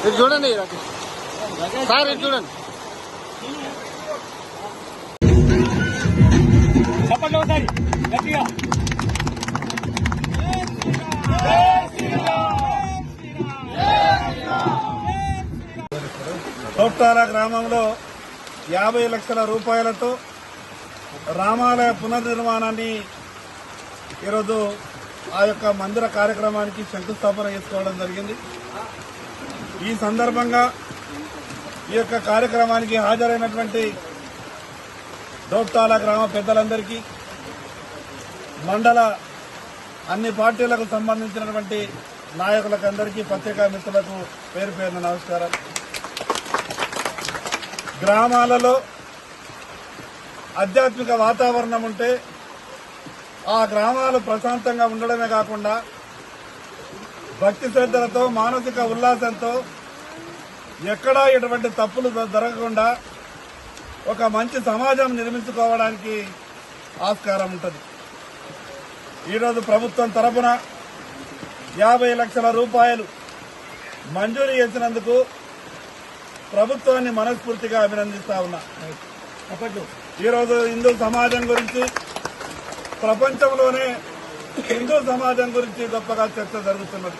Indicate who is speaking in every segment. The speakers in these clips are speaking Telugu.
Speaker 1: ఇది చూడండి సార్ ఇది చూడండి.
Speaker 2: చెప్పండి ఒకసారి. గట్టిగా.
Speaker 3: తోప్తార గ్రామంలో యాభై లక్షల రూపాయలతో రామాలయ పునర్నిర్మాణాన్ని ఈరోజు ఆ యొక్క మందిర కార్యక్రమానికి శంకుస్థాపన చేసుకోవడం జరిగింది. ఈ సందర్భంగా ఈ యొక్క కార్యక్రమానికి హాజరైనటువంటి దోప్తాల గ్రామ పెద్దలందరికీ మండల అన్ని పార్టీలకు సంబంధించినటువంటి నాయకులకు అందరికీ పత్రికా మిత్రులకు పేరు పేరున నమస్కారం. గ్రామాలలో ఆధ్యాత్మిక వాతావరణం ఉంటే ఆ గ్రామాలు ప్రశాంతంగా ఉండడమే కాకుండా భక్తి శ్రద్ధలతో మానసిక ఉల్లాసంతో ఎక్కడా ఎటువంటి తప్పులు జరగకుండా ఒక మంచి సమాజం నిర్మించుకోవడానికి ఆస్కారం ఉంటుంది. ఈరోజు ప్రభుత్వం తరపున యాభై లక్షల రూపాయలు మంజూరు చేసినందుకు ప్రభుత్వాన్ని మనస్ఫూర్తిగా అభినందిస్తా ఉన్నా. ఈరోజు హిందూ సమాజం గురించి ప్రపంచంలోనే హిందూ సమాజం గురించి గొప్పగా చర్చ జరుగుతున్నది.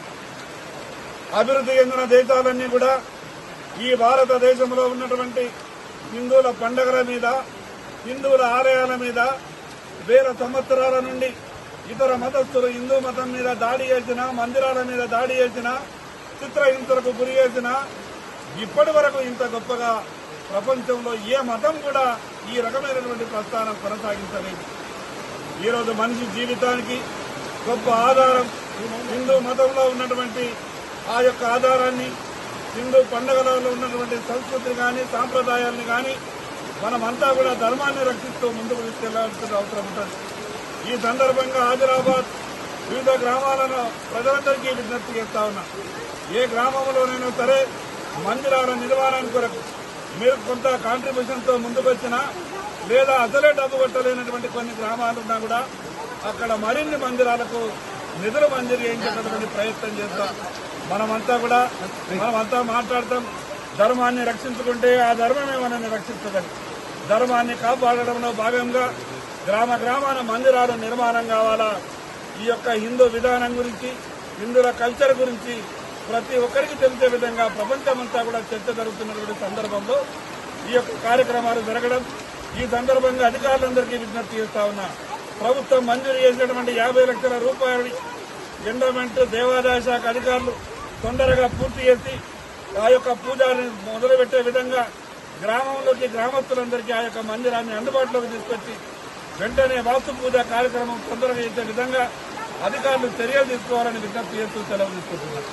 Speaker 3: అభివృద్ధి చెందిన దేశాలన్నీ కూడా ఈ భారతదేశంలో ఉన్నటువంటి హిందువుల పండగల మీద హిందువుల ఆలయాల మీద వేల సంవత్సరాల నుండి ఇతర మతస్థులు హిందూ మతం మీద దాడి చేసిన మందిరాల మీద దాడి చేసిన చిత్రహింసలకు గురి చేసిన ఇప్పటి వరకు ఇంత గొప్పగా ప్రపంచంలో ఏ మతం కూడా ఈ రకమైనటువంటి ప్రస్థానం కొనసాగించలేదు. ఈరోజు మనిషి జీవితానికి గొప్ప ఆధారం. హిందూ మతంలో ఉన్నటువంటి ఆ యొక్క ఆధారాన్ని హిందూ పండుగలలో ఉన్నటువంటి సంస్కృతిని కానీ సాంప్రదాయాల్ని కానీ మనమంతా కూడా ధర్మాన్ని రక్షిస్తూ ముందుకు తీసుకెళ్ళాల్సిన అవసరం ఉంటుంది. ఈ సందర్భంగా ఆదిలాబాద్ వివిధ గ్రామాలను ప్రజలందరికీ విజ్ఞప్తి చేస్తా ఉన్నా. ఏ గ్రామంలోనైనా సరే మందిరాల నిర్మాణానికి కొరకు మీరు కొంత కాంట్రిబ్యూషన్తో ముందుకొచ్చినా లేదా అసలే డబ్బు కొట్టలేనటువంటి కొన్ని గ్రామాలు ఉన్నా కూడా అక్కడ మరిన్ని మందిరాలకు నిధులు మంజూరు చేయించేటటువంటి ప్రయత్నం చేస్తాం. మనమంతా కూడా మనమంతా మాట్లాడతాం. ధర్మాన్ని రక్షించుకుంటే ఆ ధర్మమే మనల్ని రక్షిస్తుందని ధర్మాన్ని కాపాడడంలో భాగంగా గ్రామ గ్రామాన మందిరాలు నిర్మాణం కావాలా? ఈ యొక్క హిందూ విధానం గురించి హిందువుల కల్చర్ గురించి ప్రతి ఒక్కరికి తెలిసే విధంగా ప్రపంచమంతా కూడా చర్చ జరుగుతున్నటువంటి సందర్భంలో ఈ యొక్క కార్యక్రమాలు జరగడం ఈ సందర్భంగా అధికారులందరికీ విజ్ఞప్తి చేస్తా ఉన్నా. ప్రభుత్వం మంజూరు చేసినటువంటి యాభై లక్షల రూపాయలు ఎండోమెంట్ దేవాదాయ శాఖ అధికారులు తొందరగా పూర్తి చేసి ఆ యొక్క పూజారిని మొదలుపెట్టే విధంగా గ్రామంలోకి గ్రామస్తులందరికీ ఆ యొక్క మందిరాన్ని అందుబాటులోకి తీసుకొచ్చి వెంటనే వాస్తు పూజ కార్యక్రమం తొందరగా చేసే విధంగా అధికారులు చర్యలు తీసుకోవాలని విజ్ఞప్తి చేస్తూ సెలవు తీసుకుంటున్నారు.